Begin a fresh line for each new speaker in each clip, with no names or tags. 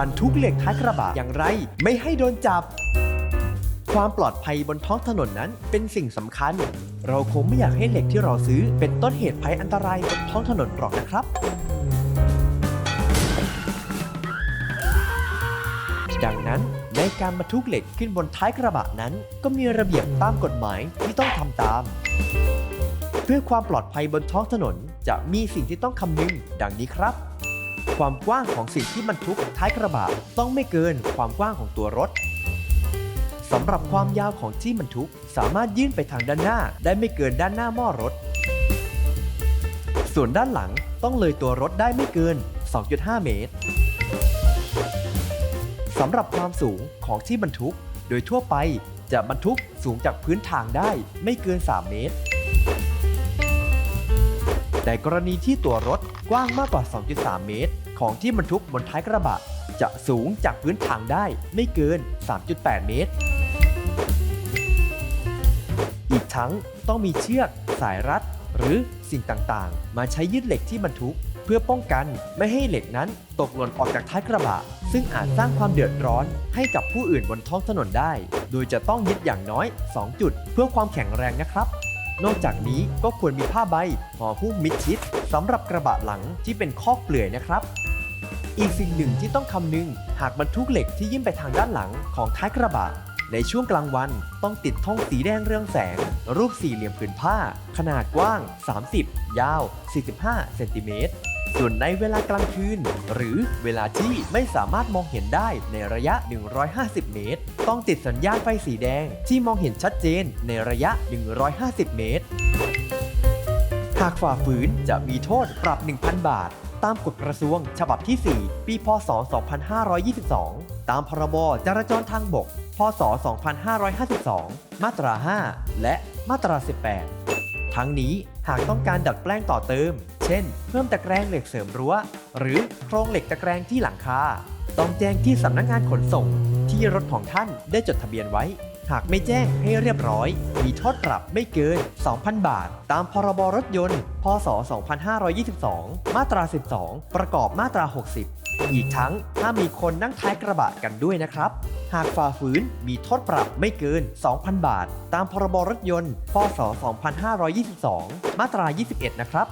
บรรทุกเหล็กท้ายกระบะอย่างไร ไม่ให้โดนจับ ความปลอดภัยบนท้องถนนนั้นเป็นสิ่งสำคัญ เราคงไม่อยากให้เหล็กที่เราซื้อ เป็นต้นเหตุภัยอันตรายบนท้องถนนหรอกนะครับ ดังนั้นในการบรรทุกเหล็กขึ้นบนท้ายกระบะนั้น ก็มีระเบียบตามกฎหมายที่ต้องทำตาม เพื่อความปลอดภัยบนท้องถนนจะมีสิ่งที่ต้องคำนึง ดังนี้ครับ ความกว้างของสิ่งที่บรรทุกท้ายกระบะต้องไม่เกินความกว้างของตัวรถสำหรับความยาวของที่บรรทุกสามารถยื่นไปทางด้านหน้าได้ไม่เกินด้านหน้าหม้อรถ ส่วนด้านหลังต้องเลยตัวรถได้ไม่เกิน 2.5 เมตรสำหรับความสูงของที่บรรทุก โดยทั่วไปจะบรรทุกสูงจากพื้นทางได้ไม่เกิน 3 เมตร แต่กรณีที่ตัวรถกว้างมากกว่า 2.3 เมตร ของที่บรรทุกบนท้ายกระบะ จะสูงจากพื้นทางได้ไม่เกิน 3.8 เมตร อีกทั้งต้องมีเชือก สายรัด หรือสิ่งต่างๆ มาใช้ยึดเหล็กที่บรรทุก เพื่อป้องกันไม่ให้เหล็กนั้นตกหล่นออกจากท้ายกระบะ ซึ่งอาจสร้างความเดือดร้อนให้กับผู้อื่นบนท้องถนนได้ โดยจะต้องยึดอย่างน้อย 2 จุด เพื่อความแข็งแรงนะครับนอกจากนี้ก็ควรมีผ้าใบห่อหุ้มมิดชิดสำหรับกระบะหลังที่เป็นคอกเปลือยนะครับ อีกสิ่งหนึ่งที่ต้องคำนึง หากบรรทุกเหล็กที่ยื่นไปทางด้านหลังของท้ายกระบะ ในช่วงกลางวันต้องติดท่องสีแดงเรืองแสง รูปสี่เหลี่ยมผืนผ้า ขนาดกว้าง 30 ยาว 45 เซนติเมตรส่วนในเวลากลางคืน หรือเวลาที่ไม่สามารถมองเห็นได้ในระยะ 150 เมตร ต้องติดสัญญาณไฟสีแดงที่มองเห็นชัดเจนในระยะ 150 เมตร หากฝ่าฝืนจะมีโทษปรับ 1,000 บาท ตามกฎกระทรวง ฉบับที่ 4 ปีพศ 2522 ตามพรบจราจรทางบก พศ 2552 มาตรา 5 และมาตรา 18 ทั้งนี้หากต้องการดัดแปลงต่อเติม เช่น เพิ่มตะแกรงเหล็กเสริมรั้ว หรือโครงเหล็กตะแกรงที่หลังคา ต้องแจ้งที่สำนักงานขนส่งที่รถของท่านได้จดทะเบียนไว้ หากไม่แจ้งให้เรียบร้อย มีโทษปรับไม่เกิน 2,000 บาท ตามพรบรถยนต์ พศ 2522 มาตรา 12 ประกอบมาตรา 60 อีกทั้งถ้ามีคนนั่งท้ายกระบะกันด้วยนะครับ หากฝ่าฝืนมีโทษปรับไม่เกิน 2,000 บาท ตามพรบรถยนต์ พศ 2522 มาตรา 21 นะครับ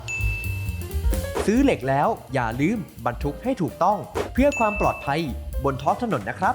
ซื้อเหล็กแล้วอย่าลืมบรรทุกให้ถูกต้อง เพื่อความปลอดภัยบนท้องถนนนะครับ